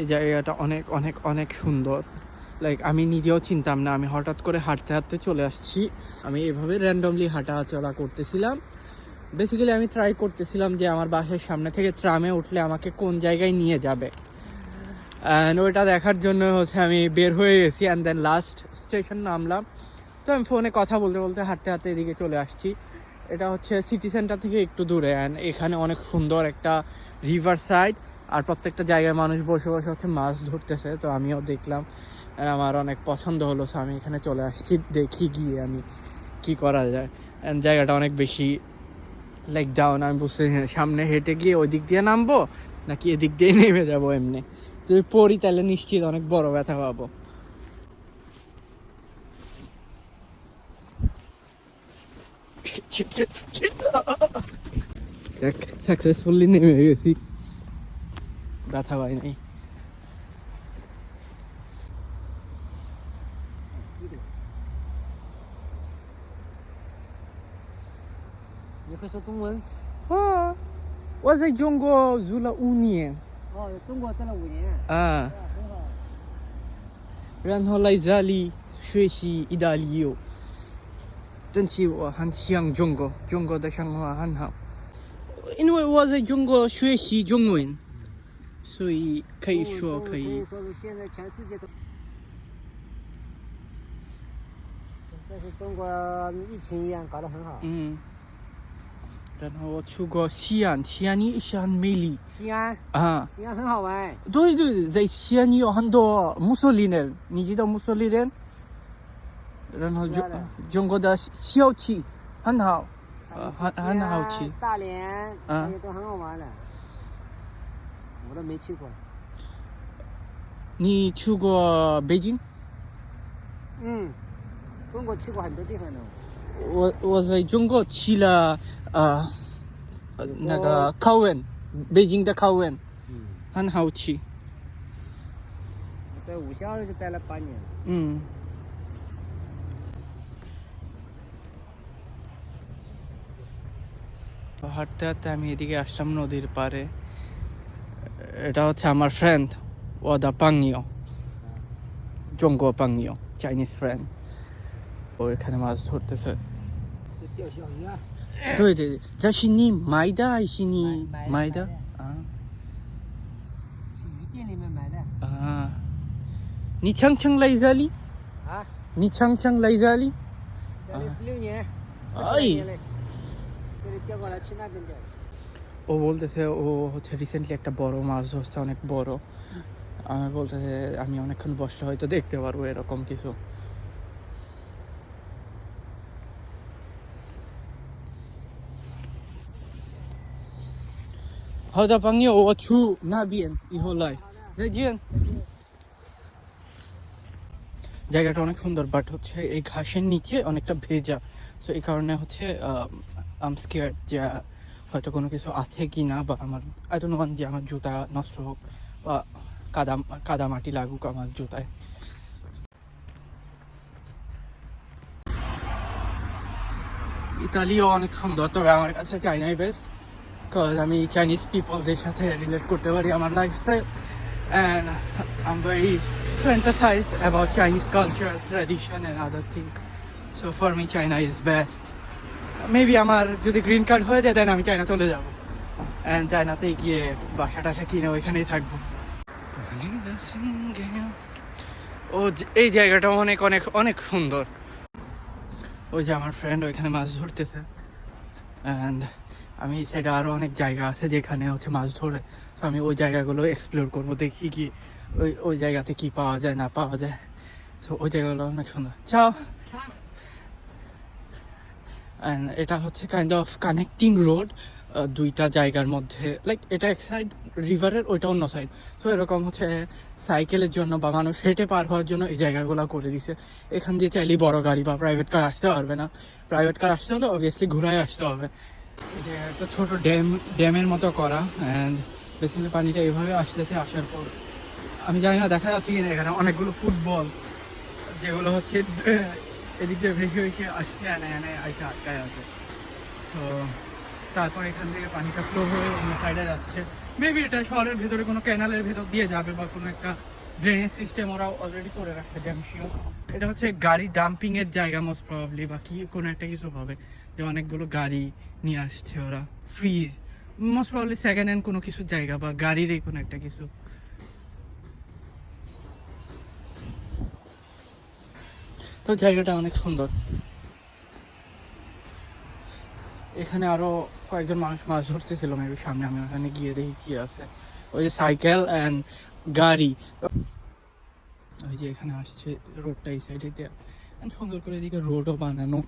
এই জায়গাটা অনেক অনেক অনেক সুন্দর। লাইক আমি নিজেও চিনতাম না, আমি হঠাৎ করে হাঁটতে হাঁটতে চলে আসছি। আমি এভাবে র্যান্ডমলি হাঁটা চলা করতেছিলাম। বেসিক্যালি আমি ট্রাই করতেছিলাম যে আমার বাসার সামনে থেকে ট্রামে উঠলে আমাকে কোন জায়গায় নিয়ে যাবে। অ্যান্ড ওইটা দেখার জন্য হচ্ছে আমি বের হয়ে গেছি অ্যান্ড দেন লাস্ট স্টেশন নামলাম। তো আমি ফোনে কথা বলতে বলতে হাঁটতে হাঁটতে এদিকে চলে আসছি। এটা হচ্ছে সিটি সেন্টার থেকে একটু দূরে অ্যান্ড এখানে অনেক সুন্দর একটা রিভার সাইড আর প্রত্যেকটা জায়গায় মানুষ বসে বসে হচ্ছে মাছ ধরতেছে, তো আমিও দেখলাম। আমার অনেক পছন্দ হলো সো আমি এখানে চলে আসছি, দেখি গিয়ে আমি কি করা যায়। জায়গাটা অনেক বেশি লাইক ডাউন আমি বুঝতে সামনে হেঁটে গিয়ে ওই দিক দিয়ে নামবো, নাকি এদিক দিয়ে নেমে যাব এমনি? যদি পড়ি তাহলে নিশ্চিত অনেক বড় ব্যথা পাবো। সাকসেসফুলি নেমে গেছি। ব্যথা পাই নাই 你会说中文？ 啊，我在中国住了五年哦，中国待了五年，啊，很好。然后来这里学习意大利语。但是我很想中国，中国的生活很好，因为我在中国学习中文， 所以可以说可可以。说是现在全世界都。但是中国疫情一样搞得很好。嗯，然后我去过西安，西安也是很美丽西安，啊。西安很好玩。对对对，在西安有很多穆斯林人，你知道穆斯林人？然后中知道的中国的小吃很好，呃，很很好吃。大连嗯都很好玩的。我都没去过。你去过北京？嗯，中国去过很多地方呢。我我在中国去了呃呃比如说那个考文，北京的考文嗯，很好吃。我在武校就待了八年。嗯。তো হাঁটতে হাঁটতে আমি এদিকে আসলাম নদীর পাড়ে এটা হচ্ছে আমার ফ্রেন্ড ওদা পাংনিও জঙ্গো পাংনিও চাইনিজ ফ্রেন্ড ও এখানে মাছ ধরতেছে 这钓小鱼啊。对对对，这是你买的还是你买买的买的啊去鱼店里面买的。啊？你常常来这里？啊，你常常来这里？钓了十六年。哎20年嘞。这里钓过来，去那边钓。 ও বলতেছে ও হচ্ছে রিসেন্টলি একটা বড় মাছ ধরছে অনেক বড় আমি বলতেছে আমি অনেকক্ষণ বসলে হয়তো দেখতে পারবো এরকম কিছু好的朋友，我去那边以后来，再见。জায়গাটা অনেক সুন্দর বাট হচ্ছে এই ঘাসের নিচে অনেকটা ভেজা তো এই কারণে হচ্ছে আম স্কেয়ার যে হয়তো কোনো কিছু আছে কি না বা আমার আই ডোন্ট যে আমার জুতা নষ্ট হোক বা কাদা কাদা মাটি লাগুক আমার জুতায় ইতালিও অনেক সুন্দর তবে আমার কাছে চাইনাই বেস্ট বিকজ আমি চাইনিজ পিপলদের সাথে রিলেট করতে পারি আমার lifestyle and I'm very fantasize about Chinese culture, tradition and other things. So for me China is best. Maybe আমার যদি গ্রিন কার্ড হয়ে যায় দেন আমি চায়না চলে যাব। অ্যান্ড চায়নাতে গিয়ে বাসা টাসা কিনে ওইখানেই থাকব। ও এই জায়গাটা অনেক অনেক অনেক সুন্দর। ওই যে আমার ফ্রেন্ড ওইখানে মাছ ধরতেছে। অ্যান্ড আমি সেটা আরও অনেক জায়গা আছে যেখানে হচ্ছে মাছ ধরে। তো আমি ওই জায়গাগুলো এক্সপ্লোর করব, দেখি কি ওই ওই জায়গাতে কি পাওয়া যায়, না পাওয়া যায়। তো ওই জায়গাগুলো অনেক সুন্দর। চাও। অ্যান্ড এটা হচ্ছে কাইন্ড অফ কানেক্টিং রোড দুইটা জায়গার মধ্যে। লাইক এটা এক সাইড রিভারের ওইটা অন্য সাইড তো এরকম হচ্ছে সাইকেলের জন্য বা মানুষ হেঁটে পার হওয়ার জন্য এই জায়গাগুলো করে দিছে। এখান দিয়ে চাইলেই বড় গাড়ি বা প্রাইভেট কার আসতে পারবে না। প্রাইভেট কার আসতে হলে অবভিয়াসলি ঘোরায় আসতে হবে। একটা ছোট ড্যাম ড্যামের মতো করা। অ্যান্ড বেসিক্যালি পানিটা এইভাবে আসতেছে, আসার পর আমি জানি না, দেখা যাচ্ছে কিনা এখানে অনেকগুলো ফুটবল যেগুলো হচ্ছে এদিক ভেসে ভেসে আসছে এনে এনে আইসে আটকায় আছে। তো তারপর এখান থেকে পানিটা ফ্লো হয়ে অন্য সাইডে যাচ্ছে। মেবি এটা শহরের ভিতরে কোনো ক্যানালের ভেতর দিয়ে যাবে বা কোনো একটা ড্রেনেজ সিস্টেম ওরা অলরেডি করে রাখছে ড্যামশিও এটা হচ্ছে গাড়ি ডাম্পিং এর জায়গা মোস্ট প্রবাবলি বা কি কোনো একটা কিছু হবে যে অনেকগুলো গাড়ি নিয়ে আসছে ওরা। Fridge most probably second hand কোনো কিছু জায়গা বা গাড়িরই কোনো একটা কিছু। তো জায়গাটা অনেক সুন্দর। এখানে আরও কয়েকজন মানুষ মাছ ধরতেছিল মেবি সামনে আমি ওখানে গিয়ে দেখি কি আছে। ওই যে সাইকেল অ্যান্ড গাড়ি। ওই যে এখানে আসছে রোডটা এই সাইডে দিয়ে। সুন্দর করে এদিকে রোডও বানানো।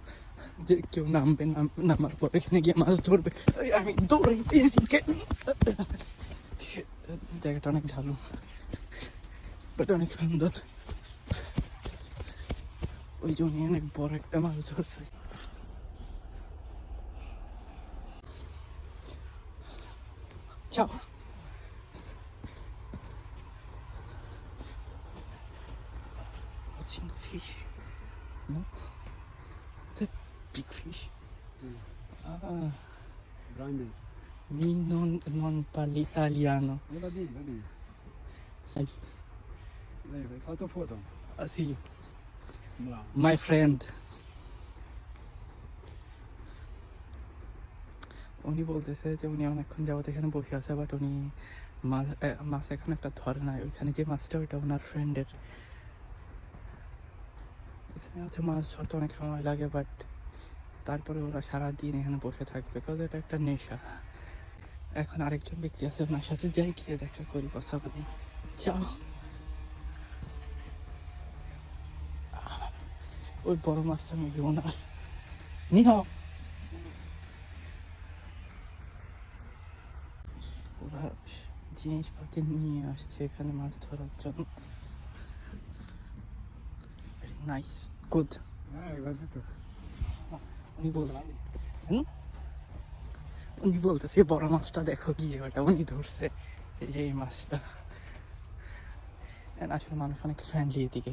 যে কেউ নামবে নাম নামার পর এখানে গিয়ে মাছ ধরবে। আমি দৌড়াইতে এদিকে জায়গাটা অনেক ঢালু বাট অনেক সুন্দর। ওই জন্য অনেক বড় একটা মাছ ধরছে Ciao. What's in the fish? No? The big fish. Ah, Grande. mi non, non parli italiano. Eh, va bene, va bene. Sai, Dai, hai fatto foto? ah, sì, Bravo. My friend. উনি বলতেছে যে উনি অনেকক্ষণ যাবত এখানে বসে আছে but উনি মাছ এখন একটা ধরে নাই। ওইখানে যে মাছটা, ওইটা ওনার ফ্রেন্ডের এখানে হচ্ছে মাছ ধরতে অনেক সময় লাগে বাট তারপরে ওরা সারাদিন এখানে বসে থাকবে বিকজ এটা একটা নেশা। এখন আরেকজন ব্যক্তি আছে, ওনার সাথে যাই গিয়ে দেখা করি, কথা বলি। চাও ওই বড় মাছটা মেবি ওনার নিহাও ওরা জিনিসপাতি নিয়ে আসছে এখানে মাছ ধরার জন্য। নাইস গুড Dai, উনি বলছে? উনি বলতেছে বড় মাছটা দেখো গিয়ে ওটা উনি ধরছে। এই যে এই মাছটা। আসলে মানুষ অনেক ফ্রেন্ডলি এদিকে।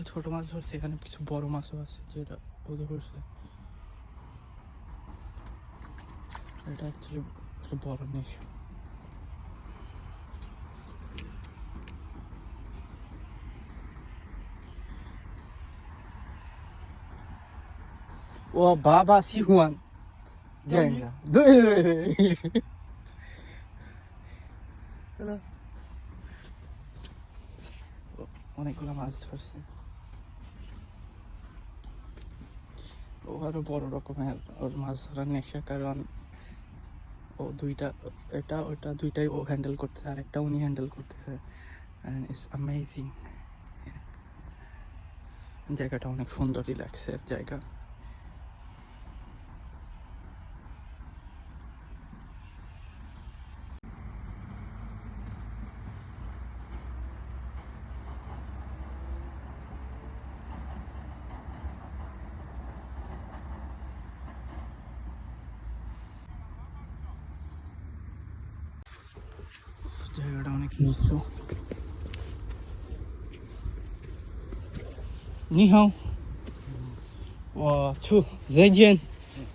কিছু ছোট মাছ ধরছে এখানে কিছু বড় মাছও আছে যেটা ও ধরছে এটা অ্যাকচুয়ালি একটা বড় নেই। ও বাবা সিহুয়ান অনেকগুলো মাছ ধরছে। ও আরও বড় রকমের ওর মাছ ধরার নেশা, কারণ ও দুইটা, এটা, ওটা দুইটাই ও হ্যান্ডেল করতেছে আর একটা উনি হ্যান্ডেল করতেছে। অ্যান্ড ইটস অ্যামেজিং জায়গাটা অনেক সুন্দর রিল্যাক্সের জায়গা। জায়গাটা অনেক নিচু নিহাও ও থু জেজেন হ্যাঁ,